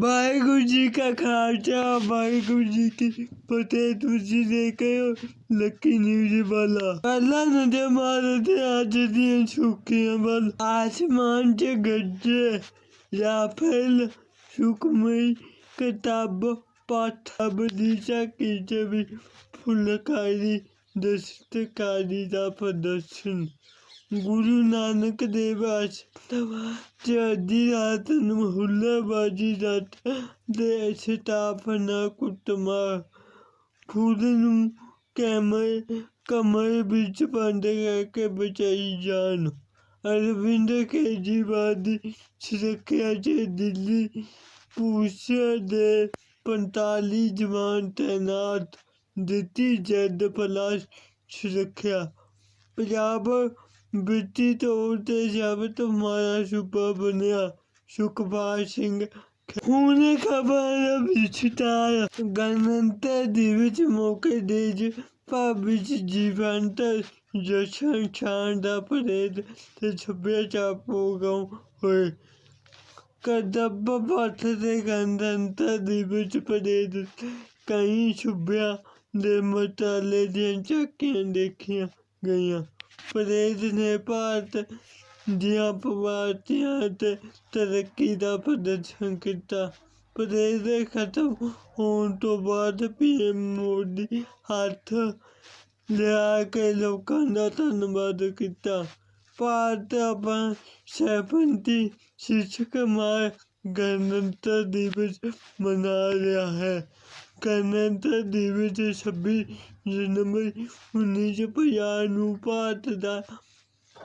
ਵਾਹਿਗੁਰੂ ਜੀ ਕਾ ਖਾਲਸਾ, ਵਾਹਿਗੁਰੂ ਜੀ ਕੀ ਫਤਿਹ। ਤੁਸੀਂ ਦੇਖ ਰਹੇ ਹੋ ਲੱਕੀ ਨਿਊਜ਼ ਵਾਲਾ। ਪਹਿਲਾਂ ਨਜ਼ਰ ਮਾਰਦੇ ਅੱਜ ਦੀਆਂ ਸੁੱਕੀਆਂ ਵੱਲ। ਆਸਮਾਨ 'ਚ ਗੱਜੇ, ਰਾਫੇਲ, ਸੁਖਮਈ ਕਿਤਾਬ, ਪਾਠਬ ਦੀ ਚਾਕੀ 'ਚ ਵੀ ਫੁਲਕਾਰੀ, ਦਸਤਕਾਰੀ ਦਾ ਪ੍ਰਦਰਸ਼ਨ। ਗੁਰੂ ਨਾਨਕ ਦੇਵ ਆਸ਼ਰਮ ਚ ਅੱਧੀ ਰਾਤ ਨੂੰ ਹੁੱਲਾਬਾਜੀ ਦਾ ਦੇ ਸਥਾਪਨਾ ਕੁੱਟਮਾਰ। ਖੁਦ ਨੂੰ ਕੈਮਰੇ ਕਮਰੇ ਵਿੱਚ ਬੰਦ ਕਰਕੇ ਬਚਾਈ ਜਾਨ। ਅਰਵਿੰਦ ਕੇਜਰੀਵਾਲ ਦੀ ਸੁਰੱਖਿਆ 'ਚ ਦਿੱਲੀ ਪੁਲਿਸ ਦੇ 45 ਜਵਾਨ ਤੈਨਾਤ ਦਿੱਤੀ ਜਦ ਪਲਾਸ ਸੁਰੱਖਿਆ। ਪੰਜਾਬ ਵਿੱਤੀ ਤੌਰ ਤੇ ਸਭ ਤੋਂ ਮਾੜਾ ਸੂਬਾ ਬਣਿਆ ਸੁਖਪਾਲ ਸਿੰਘ ਹੁਣ ਖਬਰ ਵਿਚਤਾਰ ਗਣਤੰਤਰ ਦਿਵਸ ਮੌਕੇ ਦੇਸ਼ ਭਰ ਵਿੱਚ ਜੀਵੰਤ ਜਸ਼ਨ ਸ਼ਾਨ ਦਾ ਪਰੇਡ ਤੇ ਸੱਭਿਆਚਾਰ ਪ੍ਰੋਗਰਾਮ ਹੋਏ। ਕਦਬ ਪੱਥ ਦੇ ਗਣਤੰਤਰ ਦਿਵਸ ਪਰੇਡ ਕਈ ਸੂਬਿਆਂ ਦੇ ਮਟਾਲੇ ਦੀਆਂ ਝਾਕੀਆਂ ਦੇਖੀਆਂ ਗਈਆਂ। ਪਰੇਡ ਨੇ ਭਾਰਤ ਦੀਆਂ ਪ੍ਰਵਾਸੀਆਂ ਤੇ ਤਰੱਕੀ ਦਾ ਪ੍ਰਦਰਸ਼ਨ ਕੀਤਾ। ਪਰੇਡ ਦੇ ਖਤਮ ਹੋਣ ਤੋਂ ਬਾਅਦ ਪੀਐਮ ਮੋਦੀ ਹੱਥ ਲਿਆ ਕੇ ਲੋਕਾਂ ਦਾ ਧੰਨਵਾਦ ਕੀਤਾ। ਭਾਰਤ ਆਪਣਾ ਸੈਵਨਤੀ ਸ਼ਿਸ਼ਕ ਮਾਰ ਗਣਤੰਤਰ ਦਿਵਸ ਮਨਾ ਰਿਹਾ ਹੈ। ਗਣਤੰਤਰ ਦਿਵਸ ਛੱਬੀ ਜਨਵਰੀ ਉੱਨੀ ਸੌ ਪੰਜਾਹ ਨੂੰ ਭਾਰਤ ਦਾ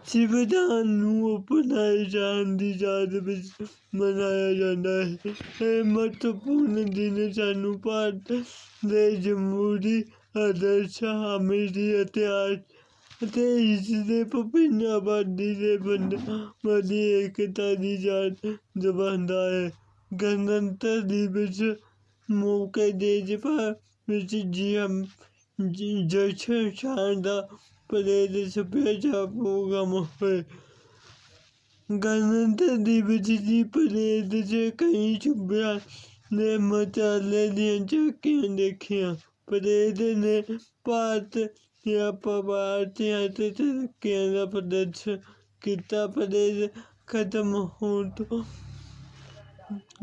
ਸੰਵਿਧਾਨ ਨੂੰ ਅਪਣਾਏ ਜਾਣ ਦੀ ਯਾਦ ਵਿੱਚ ਮਨਾਇਆ ਜਾਂਦਾ ਹੈ। ਇਹ ਮਹੱਤਵਪੂਰਨ ਦਿਨ ਸਾਨੂੰ ਭਾਰਤ ਦੇ ਜਮਹੂਰੀ ਆਦਰਸ਼ ਹਮੇਸ਼ਾ ਇਤਿਹਾਸ ਅਤੇ ਇਸ ਦੇ ਵਿਭਿੰਨ ਆਬਾਦੀ ਦੇ ਬੰਦਾਂ ਏਕਤਾ ਦੀ ਯਾਦ ਦਿਵਾਉਂਦਾ ਹੈ। ਗਣਤੰਤਰ ਦਿਵਸ ਮੌਕੇ ਦੇ ਭਰ ਵਿੱਚ ਜੀਐਮ ਜਸ਼ਨ ਸ਼ਾਨ ਦਾ ਪਰੇਡ ਸੱਭਿਆਚਾਰ ਪ੍ਰੋਗਰਾਮ ਹੋਏ। ਗਣਤੰਤਰ ਦਿਵਸ ਦੀ ਪਰੇਡ 'ਚ ਕਈ ਸੂਬਿਆਂ ਨੇ ਮਤਾਲੇ ਦੀਆਂ ਝਾਕੀਆਂ ਦੇਖੀਆਂ। ਪਰੇਡ ਨੇ ਭਾਰਤ ਦੀਆਂ ਪ੍ਰਵਾਸੀਆਂ ਅਤੇ ਤਰੱਕੀਆਂ ਦਾ ਪ੍ਰਦਰਸ਼ਨ ਕੀਤਾ। ਪਰੇਡ ਖਤਮ ਹੋਣ ਤੋਂ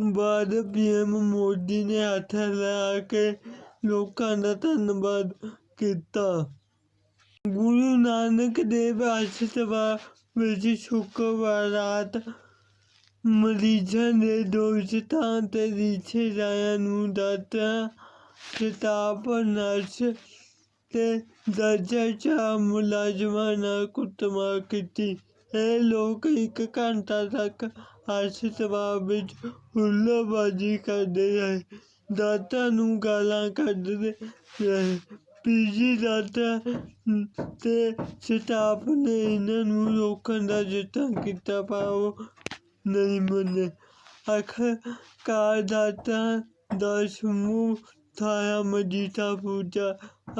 ਬਾਅਦ ਪੀਐਮ ਮੋਦੀ ਨੇ ਹੱਥ ਲਾ ਕੇ ਲੋਕਾਂ ਦਾ ਧੰਨਵਾਦ ਕੀਤਾ। ਗੁਰੂ ਨਾਨਕ ਦੇਵ ਆਸ਼ਰਮ ਵਿੱਚ ਸ਼ੁੱਕਰਵਾਰ ਰਾਤ ਮਰੀਜ਼ਾਂ ਦੇ ਦੋਸਤਾਂ ਤੇ ਰਿਸ਼ਤੇਦਾਰਾਂ ਨੂੰ ਦਾਤਾ ਕਿਤਾਬ ਨਰਸ ਤੇ ਦਰਜਾ ਚਾਰ ਮੁਲਾਜ਼ਮਾਂ ਨਾਲ ਕੁੱਟਮਾਰ ਕੀਤੀ। ਇਹ ਲੋਕ ਇੱਕ ਘੰਟਾ ਤੱਕ ਹਸਪਤਾਲ ਵਿੱਚ ਹੁੱਲਾਬਾਜੀ ਕਰਦੇ ਰਹੇ। ਦਾਤਾ ਨੂੰ ਗਾਲਾਂ ਕੱਢਦੇ ਰਹੇ। ਪੀਜੀ ਦਾਤਾ ਤੇ ਸਟਾਫ ਨੇ ਇਹਨਾਂ ਨੂੰ ਰੋਕਣ ਦਾ ਯਤਨ ਕੀਤਾ, ਪਰ ਉਹ ਨਹੀਂ ਮੰਨੇ। ਆਖਰਕਾਰ ਦਾਤਾ ਦਾ ਸਮੂਹ ਥਾਇਆ, ਮਜੀਠਾ ਪੂਜਾ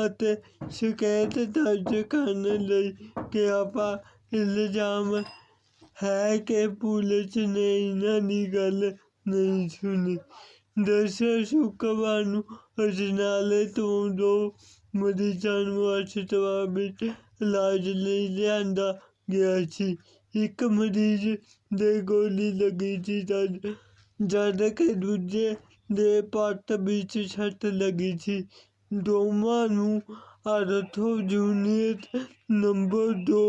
ਅਤੇ ਸ਼ਿਕਾਇਤ ਦਰਜ ਕਰਨ ਲਈ ਗਿਆ ਪਰ ਇਲਜ਼ਾਮ ਹੈ ਕਿ ਪੁਲਿਸ ਨੇ ਇਹਨਾਂ ਦੀ ਗੱਲ ਨਹੀਂ ਸੁਣੀ। ਦਰਅਸਲ ਸ਼ੁੱਕਰਵਾਰ ਨੂੰ ਅਜਨਾਲੇ ਤੋਂ ਦੋ ਮਰੀਜ਼ਾਂ ਨੂੰ ਹਸਪਤਾਲ ਵਿੱਚ ਇਲਾਜ ਲਈ ਲਿਆਂਦਾ ਗਿਆ ਸੀ। ਇੱਕ ਮਰੀਜ਼ ਦੇ ਗੋਲੀ ਲੱਗੀ ਸੀ ਜਦ ਜਦ ਕਿ ਦੂਜੇ ਦੇ ਪੱਟ ਵਿੱਚ ਛੱਟ ਲੱਗੀ ਸੀ। ਦੋਵਾਂ ਨੂੰ ਆਰਥੋ ਜੂਨੀਅਰ ਨੰਬਰ 2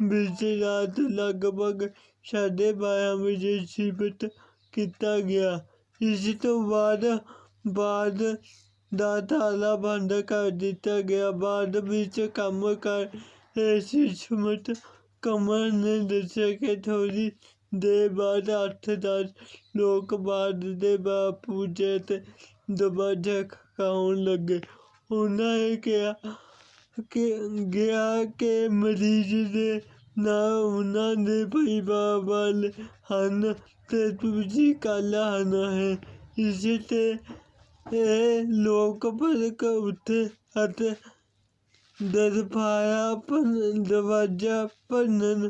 ਬੀਤੀ ਰਾਤ ਲਗਭਗ ਸਾਢੇ ਬਾਰਾਂ ਵਜੇ ਸੀਮਿਤ ਕੀਤਾ ਗਿਆ। ਇਸ ਤੋਂ ਬਾਅਦ ਬਾਅਦ ਦਾ ਤਾਲਾ ਬੰਦ ਕਰ ਦਿੱਤਾ ਗਿਆ। ਬਾਅਦ ਵਿੱਚ ਕੰਮ ਕਰ ਰਹੇ ਸੀ। ਸੁਮਤ ਕਮਲ ਨੇ ਦੱਸਿਆ ਕਿ ਥੋੜੀ ਦੇ ਬਾਅਦ 8-10 ਲੋਕ ਬਾਦ ਦੇ ਬਾਪੂ ਜੇ ਤੇ ਦਬਾ ਜਖ ਕਾਉਣ ਲੱਗੇ। ਉਹਨਾਂ ਨੇ ਕਿਹਾ ਕਿ ਗਿਆ ਕਿ ਮਰੀਜ਼ ਦੇ ਨਾ ਉਹਨਾਂ ਦੇ ਪਰਿਵਾਰ ਵਾਲੇ ਹਨ ਅਤੇ ਤੁਸੀਂ ਕੱਲ੍ਹ ਹਨ ਹੈ ਇਸ 'ਤੇ ਇਹ ਲੋਕ ਭੜਕ ਉੱਠੇ ਅਤੇ ਦਰਬਾਰਾ ਭੰਨ ਦਰਵਾਜ਼ਾ ਭੰਨਣ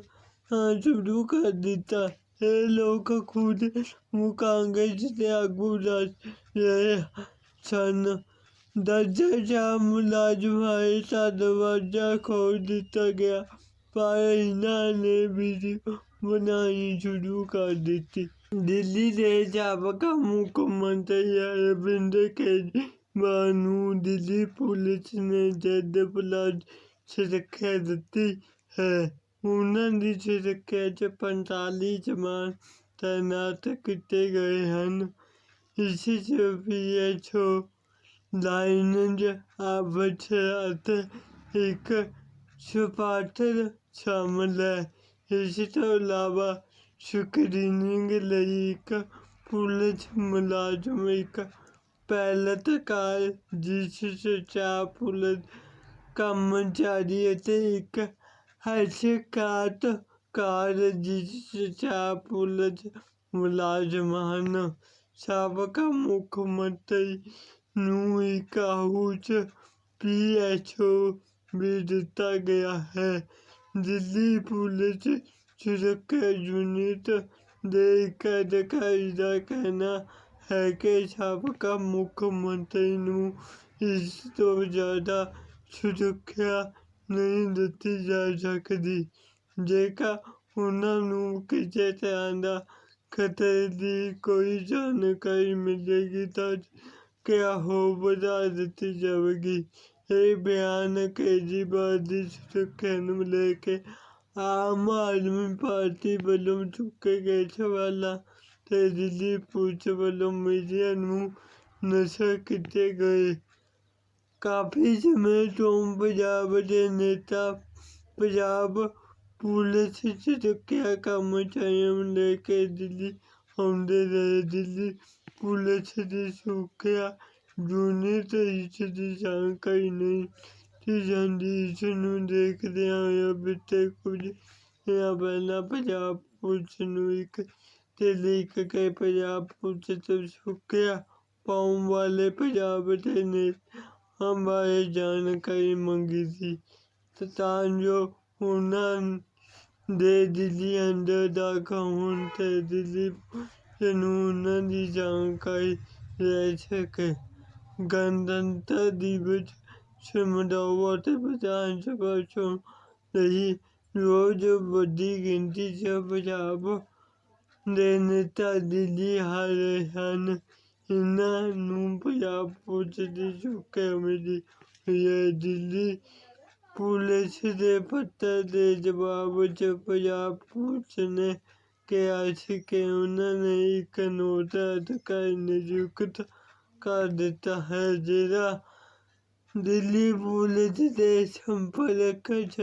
ਸ਼ੁਰੂ ਕਰ ਦਿੱਤਾ। ਇਹ ਲੋਕ ਖੁਦ ਨੂੰ ਕਾਂਗਰਸ ਦੇ ਆਗੂ ਦੱਸ ਰਹੇ ਸਨ। ਦਰਜਾ ਜਾ ਮੁਲਾਜ਼ਮਾਂ ਦਾ ਦਰਵਾਜ਼ਾ ਖੋਲ ਦਿੱਤਾ ਗਿਆ, ਪਰ ਇਹਨਾਂ ਨੇ ਵੀਡੀਓ ਬਣਾਉਣੀ ਸ਼ੁਰੂ ਕਰ ਦਿੱਤੀ। ਦਿੱਲੀ ਦੇ ਸਾਬਕਾ ਮੁੱਖ ਮੰਤਰੀ ਅਰਵਿੰਦ ਕੇਜਰੀਵਾਲ ਨੂੰ ਦਿੱਲੀ ਪੁਲਿਸ ਨੇ ਜੱਦ ਪਲਾਜ ਸੁਰੱਖਿਆ ਦਿੱਤੀ ਹੈ। ਉਹਨਾਂ ਦੀ ਸੁਰੱਖਿਆ 'ਚ 45 ਜਵਾਨ ਤੈਨਾਤ ਕੀਤੇ ਗਏ ਹਨ। ਇਸ 'ਚ ਪੀਐਚਓ ਲਾਈਨਜ ਅਫਸਰ ਅਤੇ ਇੱਕ ਸੁਪਾਰਟਰ ਸ਼ਾਮਲ ਹੈ ਇਸ ਤੋਂ ਇਲਾਵਾ ਸਕਰੀਨਿੰਗ ਲਈ ਇੱਕ ਪੁਲਿਸ ਮੁਲਾਜ਼ਮ ਇੱਕ ਪੈਲਟ ਕਾਰ ਜਿਸ 'ਚ ਚਾਰ ਪੁਲਿਸ ਕਰਮਚਾਰੀ ਅਤੇ ਇੱਕ ਹੈਲਥ ਕਾਰ ਜਿਸ 'ਚ ਚਾਰ ਪੁਲਿਸ ਮੁਲਾਜ਼ਮ ਹਨ ਸਾਬਕਾ ਮੁੱਖ ਮੰਤਰੀ ਨੂੰ ਇੱਕ ਹਾਊਸ ਪੀਐਚਓ ਵੀ ਦਿੱਤਾ ਗਿਆ ਹੈ ਦਿੱਲੀ ਪੁਲਿਸ ਸੁਰੱਖਿਆ ਯੂਨਿਟ ਦੇ ਇੱਕ ਅਧਿਕਾਰੀ ਦਾ ਕਹਿਣਾ ਹੈ ਕਿ ਸਾਬਕਾ ਮੁੱਖ ਮੰਤਰੀ ਨੂੰ ਇਸ ਤੋਂ ਜ਼ਿਆਦਾ ਸੁਰੱਖਿਆ ਨਹੀਂ ਦਿੱਤੀ ਜਾ ਸਕਦੀ ਜੇਕਰ ਉਹਨਾਂ ਨੂੰ ਕਿਸੇ ਤਰ੍ਹਾਂ ਦਾ ਖਤਰੇ ਦੀ ਕੋਈ ਜਾਣਕਾਰੀ ਮਿਲੇਗੀ ਤਾਂ ਕਿਆ ਹੋ ਵਧਾ ਦਿੱਤੀ ਜਾਵੇਗੀ। ਇਹ ਬਿਆਨ ਕੇਜਰੀਵਾਲ ਦੀ ਸੁਰੱਖਿਆ ਨੂੰ ਲੈ ਕੇ ਆਮ ਆਦਮੀ ਪਾਰਟੀ ਵੱਲੋਂ ਚੁੱਕੇ ਗਏ ਸਵਾਲਾਂ ਤੇ ਦਿੱਲੀ ਪੁਲਿਸ ਵੱਲੋਂ ਮੀਡੀਆ ਨੂੰ ਨਸ਼ਰ ਕੀਤੇ ਗਏ। ਕਾਫੀ ਸਮੇਂ ਤੋਂ ਪੰਜਾਬ ਦੇ ਨੇਤਾ ਪੰਜਾਬ ਪੁਲਿਸ ਸੁਰੱਖਿਆ ਕਰਮਚਾਰੀਆਂ ਨੂੰ ਲੈ ਕੇ ਦਿੱਲੀ ਆਉਂਦੇ ਰਹੇ। ਦਿੱਲੀ ਪੁਲਿਸ ਦੀ ਸੁਰੱਖਿਆ ਯੂਨਿਟ ਇਸ ਦੀ ਜਾਣਕਾਰੀ ਨਹੀਂ ਦਿੱਤੀ ਜਾਂਦੀ। ਇਸ ਨੂੰ ਦੇਖਦਿਆਂ ਹੋਇਆ ਬੀਤੇ ਕੁਝ ਦਿਨਾਂ ਪਹਿਲਾਂ ਪੰਜਾਬ ਪੁਲਿਸ ਨੂੰ ਇੱਕ ਤੇ ਲਿਖ ਕੇ ਪੰਜਾਬ ਪੁਲਿਸ ਤੋਂ ਸੁਰੱਖਿਆ ਪਾਉਣ ਵਾਲੇ ਪੰਜਾਬ ਦੇ ਨੇਤਾਵਾਂ ਬਾਰੇ ਜਾਣਕਾਰੀ ਮੰਗੀ ਸੀ। ਤਾਂ ਜੋ ਉਹਨਾਂ ਦੇ ਦਿੱਲੀ ਅੰਦਰ ਦਾਖਲ ਹੋਣ ਤੇ ਦਿੱਲੀ ਪੁਲਿਸ ਨੂੰ ਉਹਨਾਂ ਦੀ ਜਾਣਕਾਰੀ ਲੈ ਸਕੇ। ਗਣਤੰਤਰ ਦਿਵਸ ਸਮਾਰੋਹ ਅਤੇ ਵਿਧਾਨ ਸਭਾ ਚੋਣ ਲਈ ਰੋਜ਼ ਵੱਡੀ ਗਿਣਤੀ 'ਚ ਪੰਜਾਬ ਦੇ ਨੇਤਾ ਦਿੱਲੀ ਆ ਰਹੇ ਹਨ। ਇਹਨਾਂ ਨੂੰ ਪੰਜਾਬ ਪੁਲਿਸ ਦੀ ਸੁਰੱਖਿਆ ਮਿਲੀ ਹੋਈ ਹੈ। ਦਿੱਲੀ ਪੁਲਿਸ ਦੇ ਪੱਤਰ ਦੇ ਜਵਾਬ 'ਚ ਪੰਜਾਬ ਪੁਲਿਸ ਨੇ ਕਿਹਾ ਸੀ ਕਿ ਉਹਨਾਂ ਨੇ ਇੱਕ ਨੋਟ ਅਧਿਕਾਰੀ ਨਿਯੁਕਤ ਕਰ ਦਿੱਤਾ ਹੈ ਜਿਹੜਾ ਦਿੱਲੀ ਪੁਲਿਸ ਦੇ ਸੰਪਰਕ 'ਚ